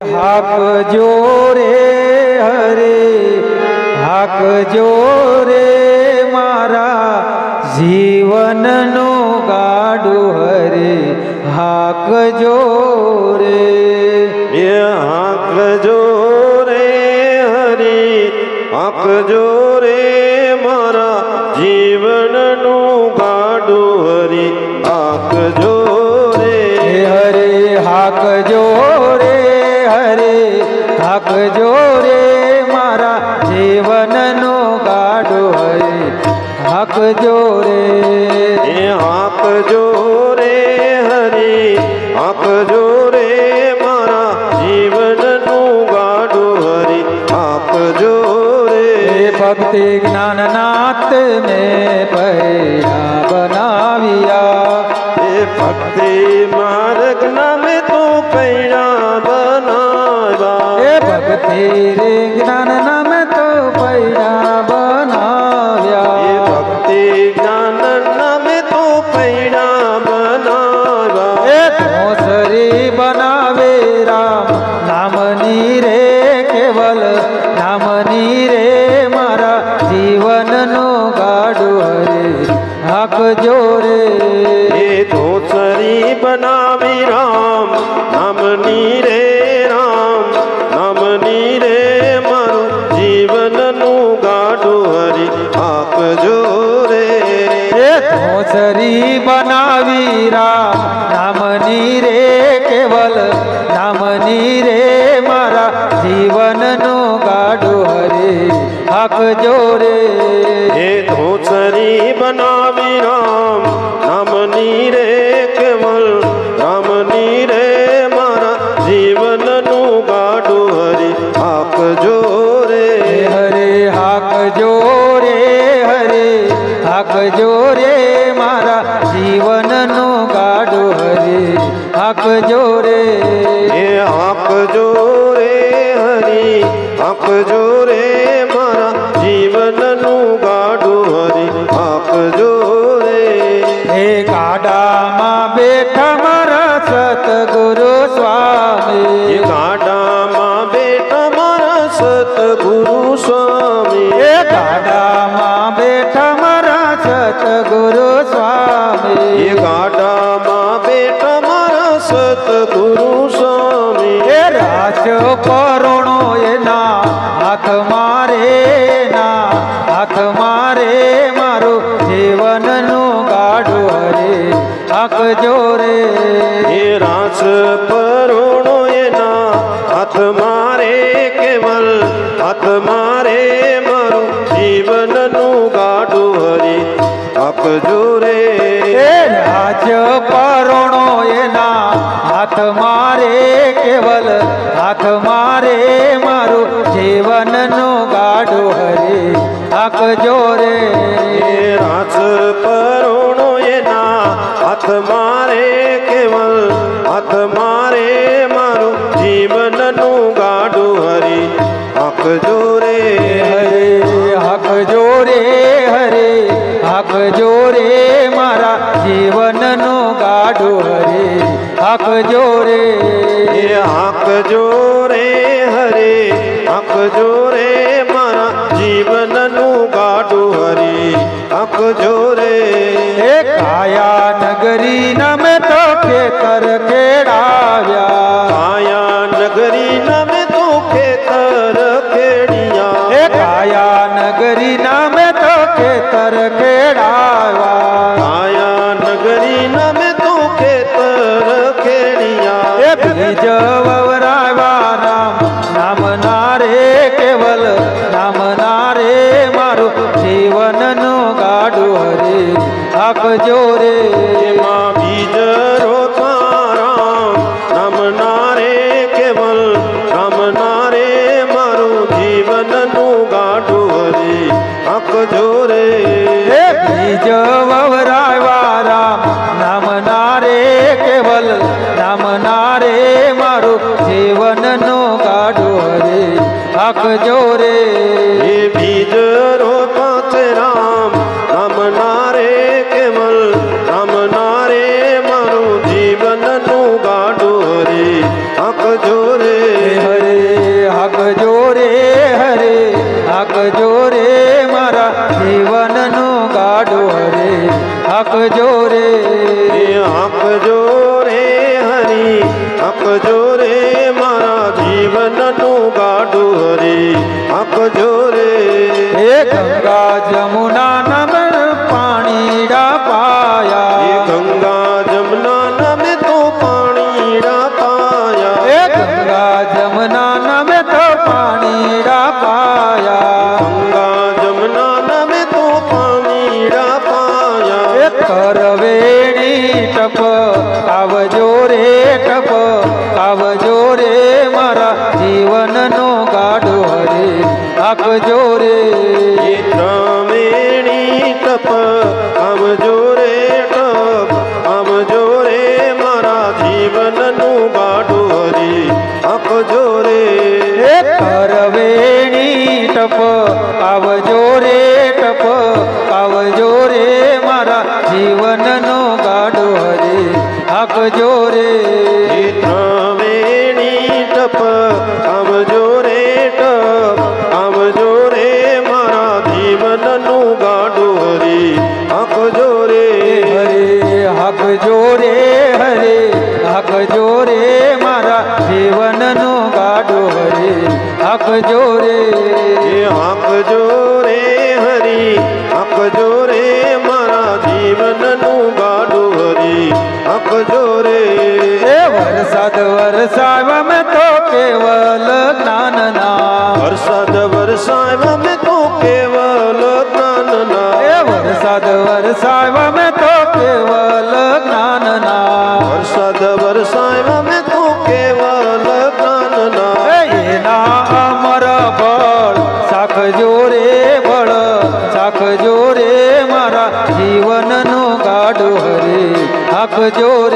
હાક જોરે હરે, હાક જોરે મારા જીવનનો ગાડો હરે, હાક જોરે. એ આંકજો રે હરે, હાક જો રે મારા જીવનનો ગાડો હરે, હાક રે હાક રે મારા જીવનનો ગાડો હરે. હાકજો રે. એ આંકજો રે હરે હાકજો રે મારા જીવનનો ગાડો હરે. હાકજો રે. ભક્તિ જ્ઞાનનાથ મેં પૈડા બનાવ્યા. એ ભક્તિ માર્ગ નામે તો પૈણા હરે રે એ ધોસરી બનાવી રામ નામની રે રામ નામની રે મારું જીવનનું ગાડું હરી આપજો રે એ ધોસરી બનાવી રામ નામની રે કેવલ નામની રે મારા જીવનનું ગાડું હરી હાક જોરે. જીવનનો ગાડો હરે હાક જોરે એ આપજો જોરે હરી આપજો જોરે મારા જીવનનું ગાડો હરી આપજો જોરે હે ગાડામાં બેઠા સતગુરુ સ્વામી. એ રાજ કરુણો એના હાથ મારે ના હાથ મારે મારું જીવનનું ગાઢું હરે હાક જોરે એ રાસ કરુણો એના હાથ મારે કેવલ હાથ મારે મારું જીવનનું ગાઢું હરે હાક રે હાથ મારે મારું જીવનનો ગાડો હરે. હાક જોરે. રાસ પરોણો એના હાથ મારે કેવલ. હાથ મારે મારું જીવનનું ગાડું હરે. આપજો જોરે હરે. હક જોરે હરે. હક જોરે મારા જીવનનો ગાડો હરે. હક જોરે. આપજો રે હરે આપજો રે મારા જીવનનું ગાડું હરી આપજો રે કાયા નગરી નમે તો ખેતર ખેડાવ્યા. હાક જોરે એમાં બીજ રોતા રામ નામના રે કેવલ રામના રે મારું જીવનનું ગાડું હરી. આપજો રે. બીજ વવરાવ્યા રામ નામ નારે કેવલ નામ રે મારું જીવનનો ગાડો હરે. જોરે હાકજો રે. આપજો રે હરી આપજો રે મારા જીવનનું ગાડું હરી આપજો રે. ગંગા જમુના આવજો રે ટપ આવજો રે મારા જીવનનો ગાડો હરે. હાકજો રે ગાડો હરે હાકજો જોરે. એ જોરે હરી આપજો જોરે મારા જીવનનું ગાડો હરી આપજો જોરે. વરસાદ વરસાવ મેં તો કેવલ હાકજો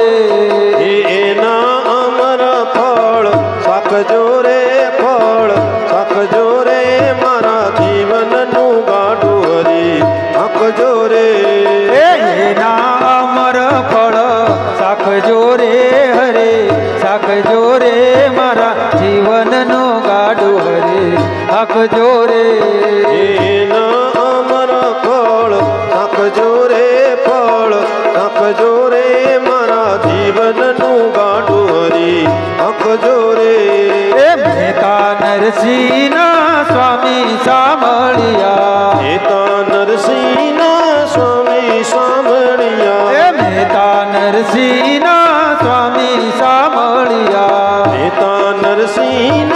મહેતા નરસિંહના સ્વામી સાંભળ્યા. એતા નરસિંહ સ્વામી સાંભળ્યા. એ મહેતા નરસિંહના સ્વામી સાંભળ્યા. નેતા નરસિંહ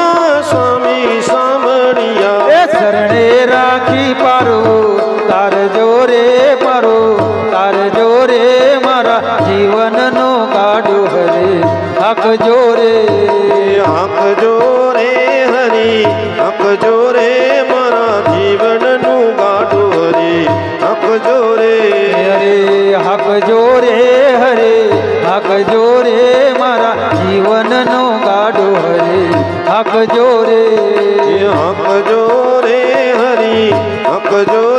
સ્વામી સાંભળ્યા. એ શરણે રાખી પારો તાર જોરે પારો તાર જોરે મારા જીવનનો કાઢો હરે આંખ જોરે. આંખ રે હાક જોરે હરે હાક જોરે મારા જીવનનો ગાડો હરે હાક જોરે આપજો રે હરી આપજો